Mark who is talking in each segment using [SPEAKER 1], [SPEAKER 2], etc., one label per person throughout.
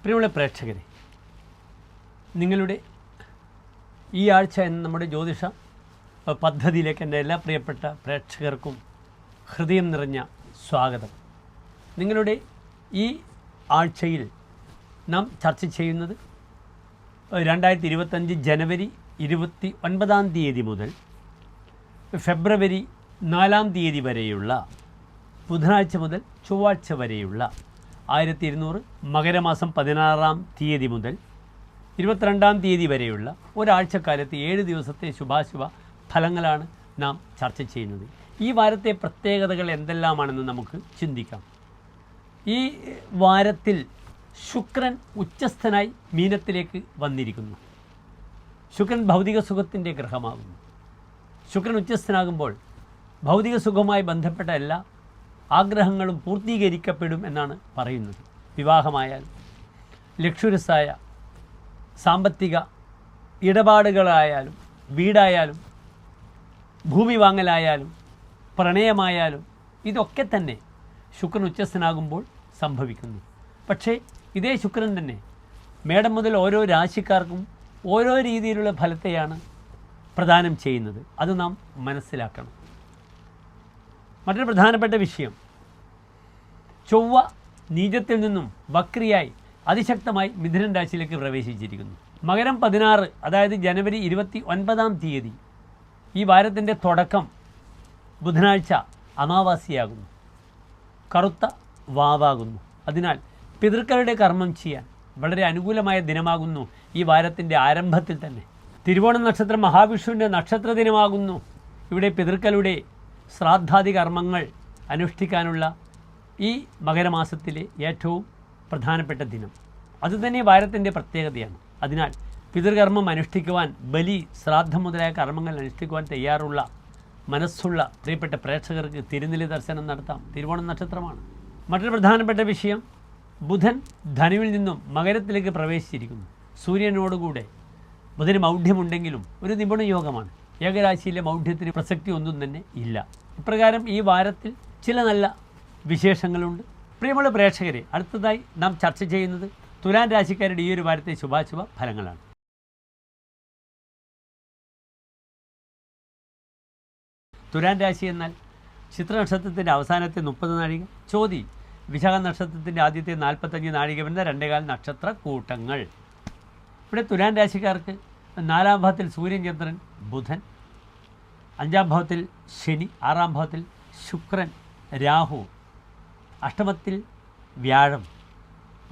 [SPEAKER 1] പ്രിയമുള്ള പ്രേക്ഷകരെ നിങ്ങളുടെ ഈ ആഴ്ച എന്ന നമ്മുടെ ജ്യോതിഷ പദ്ധതിയിലേക്ക് എന്റെ എല്ലാ പ്രിയപ്പെട്ട പ്രേക്ഷകർക്കും ഹൃദയം നിറഞ്ഞ സ്വാഗതം. നിങ്ങളുടെ ഈ ആഴ്ചയിൽ നാം ചർച്ച ചെയ്യുന്നത് രണ്ടായിരത്തി ഇരുപത്തഞ്ച് ജനുവരി ഇരുപത്തി ഒൻപതാം തീയതി മുതൽ ഫെബ്രുവരി നാലാം തീയതി വരെയുള്ള ബുധനാഴ്ച മുതൽ ചൊവ്വാഴ്ച വരെയുള്ള ആയിരത്തി ഇരുന്നൂറ് മകരമാസം പതിനാറാം തീയതി മുതൽ ഇരുപത്തിരണ്ടാം തീയതി വരെയുള്ള ഒരാഴ്ചക്കാലത്ത് ഏഴ് ദിവസത്തെ ശുഭാശുഭ ഫലങ്ങളാണ് നാം ചർച്ച ചെയ്യുന്നത്. ഈ വാരത്തെ പ്രത്യേകതകൾ എന്തെല്ലാമാണെന്ന് നമുക്ക് ചിന്തിക്കാം. ഈ വാരത്തിൽ ശുക്രൻ ഉച്ചസ്ഥനായി മീനത്തിലേക്ക് വന്നിരിക്കുന്നു. ശുക്രൻ ഭൗതിക സുഖത്തിന്റെ ഗ്രഹമാകുന്നു. ശുക്രൻ ഉച്ചസ്ഥനാകുമ്പോൾ ഭൗതിക സുഖവുമായി ബന്ധപ്പെട്ട എല്ലാ ആഗ്രഹങ്ങളും പൂർത്തീകരിക്കപ്പെടും എന്നാണ് പറയുന്നത്. വിവാഹമായാൽ ലക്ഷുരസായ സാമ്പത്തിക ഇടപാടുകളായാലും വീടായാലും ഭൂമി വാങ്ങലായാലും പ്രണയമായാലും ഇതൊക്കെ തന്നെ ശുക്രൻ ഉച്ചസ്ഥനാകുമ്പോൾ സംഭവിക്കുന്നു. പക്ഷേ ഇതേ ശുക്രൻ തന്നെ മേടം മുതൽ ഓരോ രാശിക്കാർക്കും ഓരോ രീതിയിലുള്ള ഫലത്തെയാണ് പ്രദാനം ചെയ്യുന്നത്. അത് നാം മനസ്സിലാക്കണം. മറ്റൊരു പ്രധാനപ്പെട്ട വിഷയം ചൊവ്വ നീചത്തിൽ നിന്നും വക്രിയായി അതിശക്തമായി മിഥുനൻ രാശിയിലേക്ക് പ്രവേശിച്ചിരിക്കുന്നു. മകരം പതിനാറ് അതായത് ജനുവരി ഇരുപത്തി ഒൻപതാം തീയതി ഈ വാരത്തിന്റെ തുടക്കം ബുധനാഴ്ച അമാവാസിയാകുന്നു. കറുത്ത വാവാകുന്നു. അതിനാൽ പിതൃക്കളുടെ കർമ്മം ചെയ്യാൻ വളരെ അനുകൂലമായ ദിനമാകുന്നു ഈ വാരത്തിന്റെ ആരംഭത്തിൽ തന്നെ. തിരുവോണം നക്ഷത്രം മഹാവിഷ്ണുവിന്റെ നക്ഷത്ര ദിനമാകുന്നു. ഇവിടെ പിതൃക്കളുടെ ശ്രാദ്ധാദി കർമ്മങ്ങൾ അനുഷ്ഠിക്കാനുള്ള ഈ മകരമാസത്തിലെ ഏറ്റവും പ്രധാനപ്പെട്ട ദിനം. അതുതന്നെ വാരത്തിന്റെ പ്രത്യേകതയാണ്. അതിനാൽ പിതൃകർമ്മം അനുഷ്ഠിക്കുവാൻ ബലി ശ്രാദ്ധം മുതലായ കർമ്മങ്ങൾ അനുഷ്ഠിക്കുവാൻ തയ്യാറുള്ള മനസ്സുള്ള പ്രിയപ്പെട്ട പ്രേക്ഷകർക്ക് തിരുനെല്ലി ദർശനം നടത്താം. തിരുവോണം നക്ഷത്രമാണ്. മറ്റൊരു പ്രധാനപ്പെട്ട വിഷയം ബുധൻ ധനുവിൽ നിന്നും മകരത്തിലേക്ക് പ്രവേശിച്ചിരിക്കുന്നു. സൂര്യനോടുകൂടെ ബുധന് മൗഢ്യമുണ്ടെങ്കിലും ഒരു നിപുണ യോഗമാണ്. ഏകരാശിയിലെ മൗഢ്യത്തിന് പ്രസക്തി ഒന്നും തന്നെ ഇല്ല. ഇപ്രകാരം ഈ വാരത്തിൽ ചില നല്ല വിശേഷങ്ങളുണ്ട്. പ്രിയമുള്ള പ്രേക്ഷകരെ അടുത്തതായി നാം ചർച്ച ചെയ്യുന്നത് തുലാൻ രാശിക്കാരുടെ ഈ ഒരു വാരത്തെ ശുഭാശുഭ ഫലങ്ങളാണ്. തുലാൻ രാശി എന്നാൽ ചിത്ര നക്ഷത്രത്തിന്റെ അവസാനത്തെ മുപ്പത് നാഴിക ചോതി വിശാഖ നക്ഷത്രത്തിന്റെ ആദ്യത്തെ നാൽപ്പത്തഞ്ച് നാഴിക വരുന്ന രണ്ടേകാൽ നക്ഷത്ര കൂട്ടങ്ങൾ. ഇവിടെ തുലാൻ രാശിക്കാർക്ക് നാലാം ഭാവത്തിൽ സൂര്യൻ ചന്ദ്രൻ ബുധൻ അഞ്ചാം ഭാവത്തിൽ ശനി ആറാം ഭാവത്തിൽ ശുക്രൻ രാഹു അഷ്ടമത്തിൽ വ്യാഴം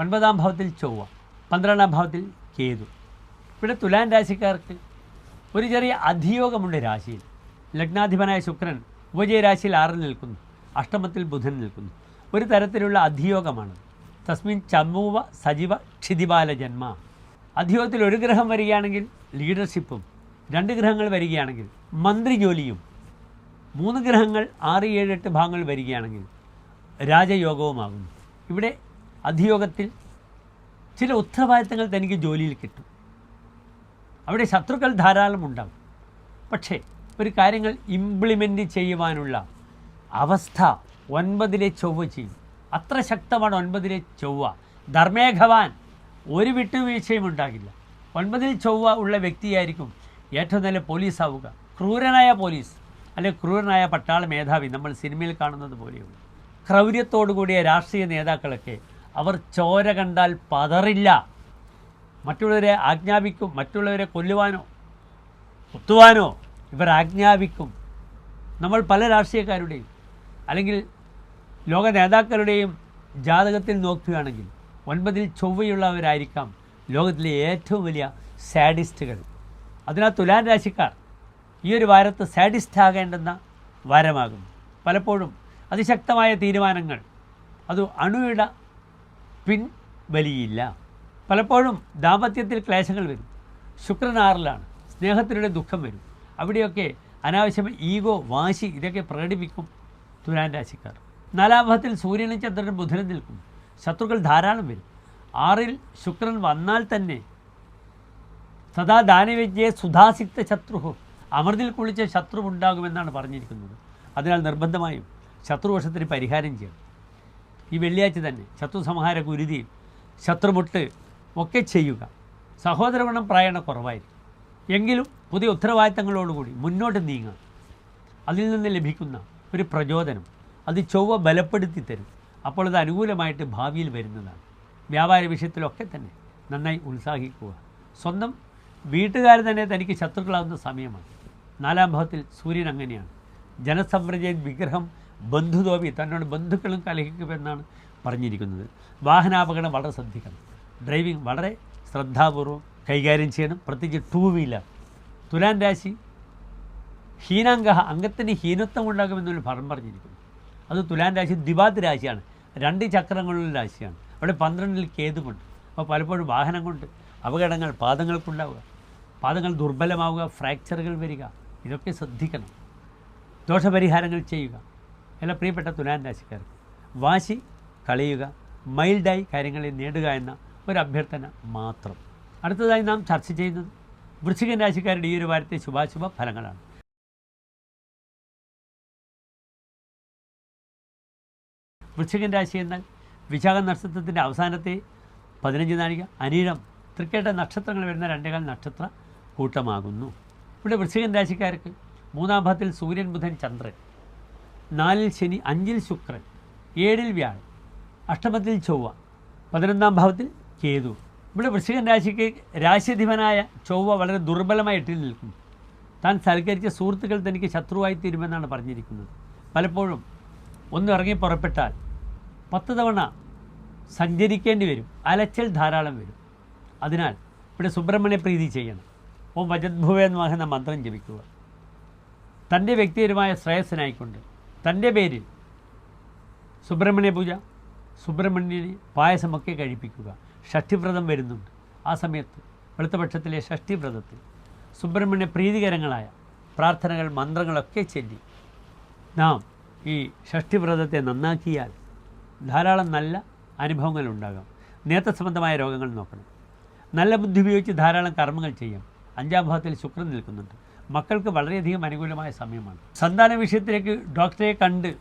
[SPEAKER 1] ഒൻപതാം ഭാവത്തിൽ ചൊവ്വ പന്ത്രണ്ടാം ഭാവത്തിൽ കേതു. ഇവിടെ തുലാൻ രാശിക്കാർക്ക് ഒരു ചെറിയ അധിയോഗമുണ്ട് രാശിയിൽ. ലഗ്നാധിപനായ ശുക്രൻ ഉപജയരാശിയിൽ ആറിൽ നിൽക്കുന്നു അഷ്ടമത്തിൽ ബുധൻ നിൽക്കുന്നു. ഒരു തരത്തിലുള്ള അധിയോഗമാണ് തസ്മിൻ ചമൂവ സജീവ ക്ഷിതിബാല ജന്മ. അധിയോഗത്തിൽ ഒരു ഗ്രഹം വരികയാണെങ്കിൽ ലീഡർഷിപ്പും രണ്ട് ഗ്രഹങ്ങൾ വരികയാണെങ്കിൽ മന്ത്രി ജോലിയും മൂന്ന് ഗ്രഹങ്ങൾ ആറ് ഏഴ് എട്ട് ഭാഗങ്ങൾ വരികയാണെങ്കിൽ രാജയോഗവുമാകുന്നു. ഇവിടെ അധിയോഗത്തിൽ ചില ഉത്തരവാദിത്തങ്ങൾ തനിക്ക് ജോലിയിൽ കിട്ടും. അവിടെ ശത്രുക്കൾ ധാരാളം ഉണ്ടാകും. പക്ഷേ ഒരു കാര്യങ്ങൾ ഇംപ്ലിമെന്റ് ചെയ്യുവാനുള്ള അവസ്ഥ ഒൻപതിലെ ചൊവ്വ ചെയ്യും. അത്ര ശക്തമാണ് ഒൻപതിലെ ചൊവ്വ. ധർമ്മേഘവാൻ ഒരു വിട്ടുവീഴ്ചയും ഉണ്ടാകില്ല. ഒൻപതിൽ ചൊവ്വ ഉള്ള വ്യക്തിയായിരിക്കും ഏറ്റവും നല്ല പോലീസാവുക. ക്രൂരനായ പോലീസ് അല്ലെങ്കിൽ ക്രൂരനായ പട്ടാള മേധാവി നമ്മൾ സിനിമയിൽ കാണുന്നത് പോലെയുള്ളൂ. ക്രൗര്യത്തോടു കൂടിയ രാഷ്ട്രീയ നേതാക്കളൊക്കെ അവർ ചോര കണ്ടാൽ പതറില്ല. മറ്റുള്ളവരെ ആജ്ഞാപിക്കും മറ്റുള്ളവരെ കൊല്ലുവാനോ കുത്തുവാനോ ഇവർ ആജ്ഞാപിക്കും. നമ്മൾ പല രാഷ്ട്രീയക്കാരുടെയും അല്ലെങ്കിൽ ലോക നേതാക്കളുടെയും ജാതകത്തിൽ നോക്കുകയാണെങ്കിൽ ഒൻപതിൽ ചൊവ്വയുള്ളവരായിരിക്കാം ലോകത്തിലെ ഏറ്റവും വലിയ സാഡിസ്റ്റുകൾ. അതിനാൽ തുലാൻ രാശിക്കാർ ഈ ഒരു വാരത്ത് സാഡിസ്റ്റ് ആകേണ്ടെന്ന വാരമാകും. പലപ്പോഴും അതിശക്തമായ തീരുമാനങ്ങൾ. അത് അണുവിട പിൻവലിയില്ല പലപ്പോഴും ദാമ്പത്യത്തിൽ ക്ലേശങ്ങൾ വരും. ശുക്രനാറിലാണ് സ്നേഹത്തിലൂടെ ദുഃഖം വരും. അവിടെയൊക്കെ അനാവശ്യമായ ഈഗോ വാശി ഇതൊക്കെ പ്രകടിപ്പിക്കും തുലാൻ രാശിക്കാർ. നാലാം ഭാവത്തിൽ സൂര്യനും ചന്ദ്രനും ബുധനും നിൽക്കും. ശത്രുക്കൾ ധാരാളം വരും. ആറിൽ ശുക്രൻ വന്നാൽ തന്നെ സദാ ദാനവിദ്യയെ സുധാസിക്ത ശത്രു അമൃതിൽ കുളിച്ച ശത്രു ഉണ്ടാകുമെന്നാണ് പറഞ്ഞിരിക്കുന്നത്. അതിനാൽ നിർബന്ധമായും ശത്രുവശത്തിന് പരിഹാരം ചെയ്യണം. ഈ വെള്ളിയാഴ്ച തന്നെ ശത്രു സംഹാര ഗുരുതി ശത്രുമുട്ട് ഒക്കെ ചെയ്യുക. സഹോദരവണ്ണം പ്രായണ കുറവായിരിക്കും. എങ്കിലും പുതിയ ഉത്തരവാദിത്തങ്ങളോടുകൂടി മുന്നോട്ട് നീങ്ങുക. അതിൽ നിന്ന് ലഭിക്കുന്ന ഒരു പ്രചോദനം അത് ചൊവ്വ ബലപ്പെടുത്തി തരും. അപ്പോൾ അത് അനുകൂലമായിട്ട് ഭാവിയിൽ വരുന്നതാണ്. വ്യാപാര വിഷയത്തിലൊക്കെ തന്നെ നന്നായി ഉത്സാഹിക്കുക. സ്വന്തം വീട്ടുകാർ തന്നെ തനിക്ക് ശത്രുക്കളാവുന്ന സമയമാണ്. നാലാം ഭാവത്തിൽ സൂര്യൻ അങ്ങനെയാണ്. ജനസമ്പ്രജയൻ വിഗ്രഹം ബന്ധുതോപി തന്നോട് ബന്ധുക്കളും കലഹിക്കുമെന്നാണ് പറഞ്ഞിരിക്കുന്നത്. വാഹനാപകടം വളരെ ശ്രദ്ധിക്കണം. ഡ്രൈവിംഗ് വളരെ ശ്രദ്ധാപൂർവം കൈകാര്യം ചെയ്യണം. പ്രത്യേകിച്ച് ടൂ വീലർ തുലാൻ രാശി ഹീനാംഗ അംഗത്തിന് ഹീനത്വം ഉണ്ടാകുമെന്നൊരു ഫലം പറഞ്ഞിരിക്കുന്നു. അത് തുലാൻ രാശി ദിവാത് രാശിയാണ്. രണ്ട് ചക്രങ്ങളുള്ള രാശിയാണ്. അവിടെ പന്ത്രണ്ടിൽ കേതുമുണ്ട് അപ്പോൾ പലപ്പോഴും വാഹനം കൊണ്ട് അപകടങ്ങൾ പാദങ്ങൾക്കുണ്ടാവുക പാദങ്ങൾ ദുർബലമാവുക ഫ്രാക്ചറുകൾ വരിക. ഇതൊക്കെ ശ്രദ്ധിക്കണം. ദോഷപരിഹാരങ്ങൾ ചെയ്യുക. എല്ലാ പ്രിയപ്പെട്ട തുലാൻ രാശിക്കാർക്ക് വാശി കളയുക മൈൽഡായി കാര്യങ്ങളെ നേടുക എന്ന ഒരു അഭ്യർത്ഥന മാത്രം. അടുത്തതായി നാം ചർച്ച ചെയ്യുന്നത് വൃശ്ചികൻ രാശിക്കാരുടെ ഈ ഒരു വാരത്തെ ശുഭാശുഭ ഫലങ്ങളാണ്. വൃശ്ചികൻ രാശി എന്നാൽ വിശാഖ നക്ഷത്രത്തിന്റെ അവസാനത്തെ പതിനഞ്ച് നാഴിക അനീഴം തൃക്കേട്ട നക്ഷത്രങ്ങൾ വരുന്ന രണ്ടേകാൽ നക്ഷത്ര കൂട്ടമാകുന്നു. ഇവിടെ വൃശ്ചികൻ രാശിക്കാർക്ക് മൂന്നാം ഭാഗത്തിൽ സൂര്യൻ ബുധൻ ചന്ദ്രൻ നാലിൽ ശനി അഞ്ചിൽ ശുക്രൻ ഏഴിൽ വ്യാഴം അഷ്ടമത്തിൽ ചൊവ്വ പതിനൊന്നാം ഭാവത്തിൽ കേതു. ഇവിടെ വൃശ്ചികൻ രാശിക്ക് രാശിധിപനായ ചൊവ്വ വളരെ ദുർബലമായിട്ട് നിൽക്കുന്നു. താൻ സൽക്കരിച്ച സുഹൃത്തുക്കൾ തനിക്ക് ശത്രുവായി തീരുമെന്നാണ് പറഞ്ഞിരിക്കുന്നത്. പലപ്പോഴും ഒന്ന് ഇറങ്ങി പുറപ്പെട്ടാൽ പത്ത് തവണ സഞ്ചരിക്കേണ്ടി വരും. അലച്ചൽ ധാരാളം വരും. അതിനാൽ ഇവിടെ സുബ്രഹ്മണ്യ പ്രീതി ചെയ്യണം. ഓം വജദ്ഭുവേ വാഹന മന്ത്രം ജപിക്കുക. തന്റെ വ്യക്തിപരമായ ശ്രേയസ്സിനായിക്കൊണ്ട് തന്റെ പേരിൽ സുബ്രഹ്മണ്യ പൂജ സുബ്രഹ്മണ്യന് പായസമൊക്കെ കഴിപ്പിക്കുക. ഷഷ്ടിവ്രതം വരുന്നുണ്ട്. ആ സമയത്ത് വെളുത്തപക്ഷത്തിലെ ഷഷ്ടിവ്രതത്തിൽ സുബ്രഹ്മണ്യ പ്രീതികരങ്ങളായ പ്രാർത്ഥനകൾ മന്ത്രങ്ങളൊക്കെ ചൊല്ലി. നാം ഈ ഷഷ്ടിവ്രതത്തെ നന്നാക്കിയാൽ ധാരാളം നല്ല അനുഭവങ്ങൾ ഉണ്ടാകാം നേത്ര സംബന്ധമായ രോഗങ്ങൾ നോക്കണം. നല്ല ബുദ്ധി ഉപയോഗിച്ച് ധാരാളം കർമ്മങ്ങൾ ചെയ്യാം. അഞ്ചാം ഭാഗത്തിൽ ശുക്രൻ നിൽക്കുന്നുണ്ട്. മക്കൾക്ക് വളരെയധികം അനുകൂലമായ സമയമാണ്. സന്താന വിഷയത്തിലേക്ക് ഡോക്ടറെ കണ്ട്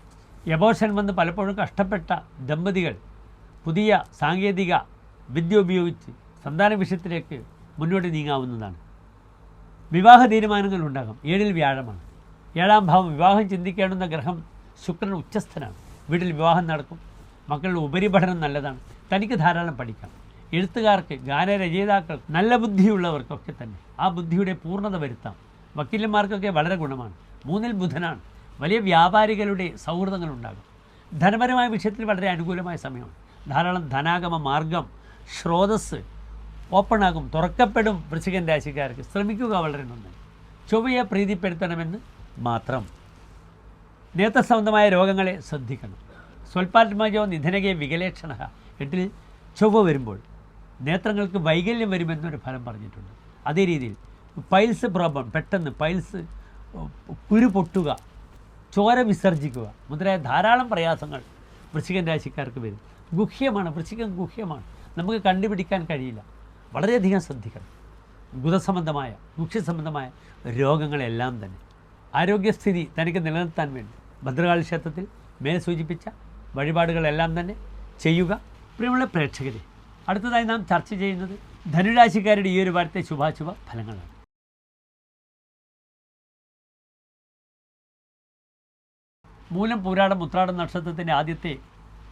[SPEAKER 1] എബോഷൻ വന്ന് പലപ്പോഴും കഷ്ടപ്പെട്ട ദമ്പതികൾ പുതിയ സാങ്കേതിക വിദ്യ ഉപയോഗിച്ച് സന്താന വിഷയത്തിലേക്ക് മുന്നോട്ട് നീങ്ങാവുന്നതാണ്. വിവാഹ തീരുമാനങ്ങൾ ഉണ്ടാകും. ഏഴിൽ വ്യാഴമാണ്. ഏഴാം ഭാവം വിവാഹം ചിന്തിക്കേണ്ടുന്ന ഗ്രഹം ശുക്രൻ ഉച്ചസ്ഥനാണ്. വീട്ടിൽ വിവാഹം നടക്കും. മക്കളുടെ ഉപരിപഠനം നല്ലതാണ്. തനിക്ക് ധാരാളം പഠിക്കാം. എഴുത്തുകാർക്ക് ഗാനരചയിതാക്കൾ നല്ല ബുദ്ധിയുള്ളവർക്കൊക്കെ തന്നെ ആ ബുദ്ധിയുടെ പൂർണത വരുത്താം. വക്കീലന്മാർക്കൊക്കെ വളരെ ഗുണമാണ്. മൂന്നിൽ ബുധനാണ്. വലിയ വ്യാപാരികളുടെ സൗഹൃദങ്ങൾ ഉണ്ടാകും ധനപരമായ വിഷയത്തിൽ വളരെ അനുകൂലമായ സമയമാണ്. ധാരാളം ധനാഗമ മാർഗം സ്രോതസ് ഓപ്പണാകും തുറക്കപ്പെടും വൃശ്ചികൻ രാശിക്കാർക്ക്. ശ്രമിക്കുക വളരെ നന്നായി. ചൊവ്വയെ പ്രീതിപ്പെടുത്തണമെന്ന് മാത്രം. നേത്രസംബന്ധമായ രോഗങ്ങളെ ശ്രദ്ധിക്കണം. സ്വൽപാത്മജോ നിധനകെ വികലേക്ഷണ. എട്ടിൽ ചൊവ്വ വരുമ്പോൾ നേത്രങ്ങൾക്ക് വൈകല്യം വരുമെന്നൊരു ഫലം പറഞ്ഞിട്ടുണ്ട്. അതേ രീതിയിൽ പൈൽസ് പ്രോബ്ലം പെട്ടെന്ന് പൈൽസ് കുരു പൊട്ടുക ചോര വിസർജിക്കുക മുതലായ ധാരാളം പ്രയാസങ്ങൾ വൃശ്ചികൻ രാശിക്കാർക്ക് വരും. ഗുഹ്യമാണ് വൃശ്ചികം ഗുഹ്യമാണ്. നമുക്ക് കണ്ടുപിടിക്കാൻ കഴിയില്ല. വളരെയധികം ശ്രദ്ധിക്കണം. ഗുദസംബന്ധമായ മുഖ്യസംബന്ധമായ രോഗങ്ങളെല്ലാം തന്നെ. ആരോഗ്യസ്ഥിതി തനിക്ക് നിലനിർത്താൻ വേണ്ടി. ഭദ്രകാളി ക്ഷേത്രത്തിൽ മേൽ സൂചിപ്പിച്ച വഴിപാടുകളെല്ലാം തന്നെ ചെയ്യുക. പ്രിയമുള്ള പ്രേക്ഷകരെ അടുത്തതായി നാം ചർച്ച ചെയ്യുന്നത് ധനുരാശിക്കാരുടെ ഈ ഒരു വാരത്തെ ശുഭാശുഭ ഫലങ്ങളാണ് മൂലം പൂരാടം ഉത്രാടം നക്ഷത്രത്തിന്റെ ആദ്യത്തെ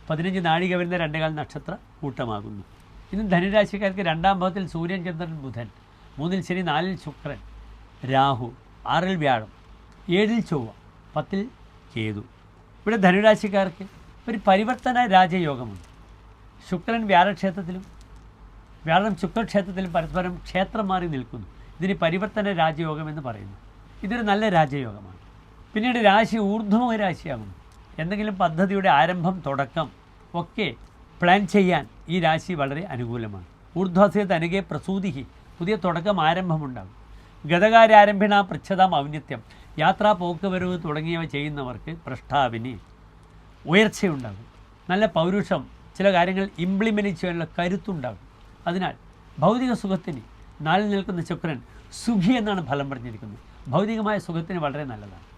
[SPEAKER 1] പതിനഞ്ച് നാഴിക വരുന്ന രണ്ടേകാൽ നക്ഷത്ര കൂട്ടമാകുന്നു. ഇന്ന് ധനുരാശിക്കാർക്ക് രണ്ടാം ഭാവത്തിൽ സൂര്യൻ ചന്ദ്രൻ ബുധൻ. മൂന്നിൽ ശനി നാലിൽ ശുക്രൻ രാഹു ആറിൽ വ്യാഴം ഏഴിൽ ചൊവ്വ പത്തിൽ കേതു. ഇവിടെ ധനുരാശിക്കാർക്ക് ഒരു പരിവർത്തന രാജയോഗമുണ്ട്. ശുക്രൻ വ്യാഴക്ഷേത്രത്തിലും വ്യാഴം ശുക്രക്ഷേത്രത്തിലും പരസ്പരം ക്ഷേത്രം മാറി നിൽക്കുന്നു. ഇതിന് പരിവർത്തന രാജയോഗം എന്ന് പറയുന്നു. ഇതൊരു നല്ല രാജയോഗമാണ്. പിന്നീട് രാശി ഊർധ്വമ രാശിയാകും. എന്തെങ്കിലും പദ്ധതിയുടെ ആരംഭം തുടക്കം ഒക്കെ പ്ലാൻ ചെയ്യാൻ ഈ രാശി വളരെ അനുകൂലമാണ്. ഊർധ്വസ്യ തനുകെ പ്രസൂതിഹി പുതിയ തുടക്കം ആരംഭമുണ്ടാകും. ഗതകാരാരംഭിണ പൃച്ഛതാം ഔന്നിത്യം യാത്രാ പോക്കുവരവ് തുടങ്ങിയവ ചെയ്യുന്നവർക്ക് പ്രഷ്ടാവിന് ഉയർച്ചയുണ്ടാകും. നല്ല പൗരുഷം ചില കാര്യങ്ങൾ ഇംപ്ലിമെന്റ് ചെയ്യാനുള്ള കരുത്തുണ്ടാകും. അതിനാൽ ഭൗതിക സുഖത്തിന് നാലിൽ നിൽക്കുന്ന ശുക്രൻ സുഖി എന്നാണ് ഫലം പറഞ്ഞിരിക്കുന്നത്. ഭൗതികമായ സുഖത്തിന് വളരെ നല്ലതാണ്.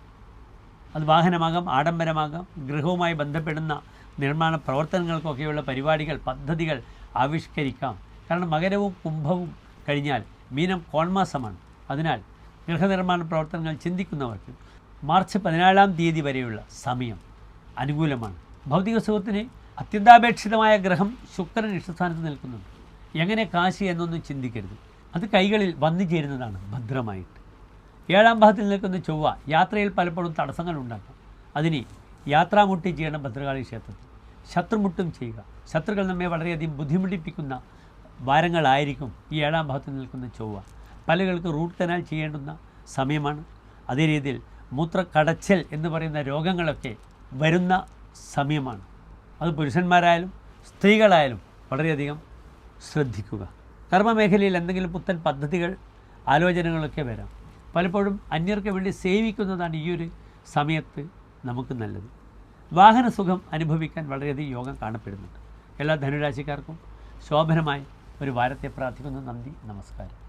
[SPEAKER 1] അത് വാഹനമാകാം ആഡംബരമാകാം ഗൃഹവുമായി ബന്ധപ്പെടുന്ന നിർമ്മാണ പ്രവർത്തനങ്ങൾക്കൊക്കെയുള്ള പരിപാടികൾ പദ്ധതികൾ ആവിഷ്കരിക്കാം. കാരണം മകരവും കുംഭവും കഴിഞ്ഞാൽ മീനം കോൺമാസമാണ്. അതിനാൽ ഗൃഹനിർമ്മാണ പ്രവർത്തനങ്ങൾ ചിന്തിക്കുന്നവർക്ക് മാർച്ച് പതിനാലാം തീയതി വരെയുള്ള സമയം അനുകൂലമാണ്. ഭൗതിക സുഖത്തിന് അത്യന്താപേക്ഷിതമായ ഗ്രഹം ശുക്രൻ ഇഷ്ടസ്ഥാനത്ത് നിൽക്കുന്നുണ്ട്. എങ്ങനെ കാശി എന്നൊന്നും ചിന്തിക്കരുത്. അത് കൈകളിൽ വന്നു ചേരുന്നതാണ് ഭദ്രമായിട്ട്. ഏഴാം ഭാഗത്തിൽ നിൽക്കുന്ന ചൊവ്വ യാത്രയിൽ പലപ്പോഴും തടസ്സങ്ങൾ ഉണ്ടാക്കും അതിന് യാത്രാമുട്ടി ചെയ്യണം ഭദ്രകാളി ക്ഷേത്രത്തിൽ. ശത്രുമുട്ടും ചെയ്യുക. ശത്രുക്കൾ നമ്മെ വളരെയധികം ബുദ്ധിമുട്ടിപ്പിക്കുന്ന വാരങ്ങളായിരിക്കും ഈ ഏഴാം ഭാഗത്ത് നിൽക്കുന്ന ചൊവ്വ. പലകൾക്ക് റൂട്ട് കനാൽ ചെയ്യേണ്ടുന്ന സമയമാണ്. അതേ രീതിയിൽ മൂത്രക്കടച്ചൽ എന്ന് പറയുന്ന രോഗങ്ങളൊക്കെ വരുന്ന സമയമാണ്. അത് പുരുഷന്മാരായാലും സ്ത്രീകളായാലും വളരെയധികം ശ്രദ്ധിക്കുക. കർമ്മമേഖലയിൽ എന്തെങ്കിലും പുത്തൻ പദ്ധതികൾ ആലോചനകളൊക്കെ വരാം. പലപ്പോഴും അന്യർക്ക് വേണ്ടി സേവിക്കുന്നതാണ് ഈ ഒരു സമയത്ത് നമുക്ക് നല്ലത്. വാഹന സുഖം അനുഭവിക്കാൻ വളരെയധികം യോഗം കാണപ്പെടുന്നുണ്ട്. എല്ലാ ധനുരാശിക്കാർക്കും ശോഭനമായി ഒരു വാരത്തെ പ്രാർത്ഥിക്കുന്നു. നന്ദി. നമസ്കാരം.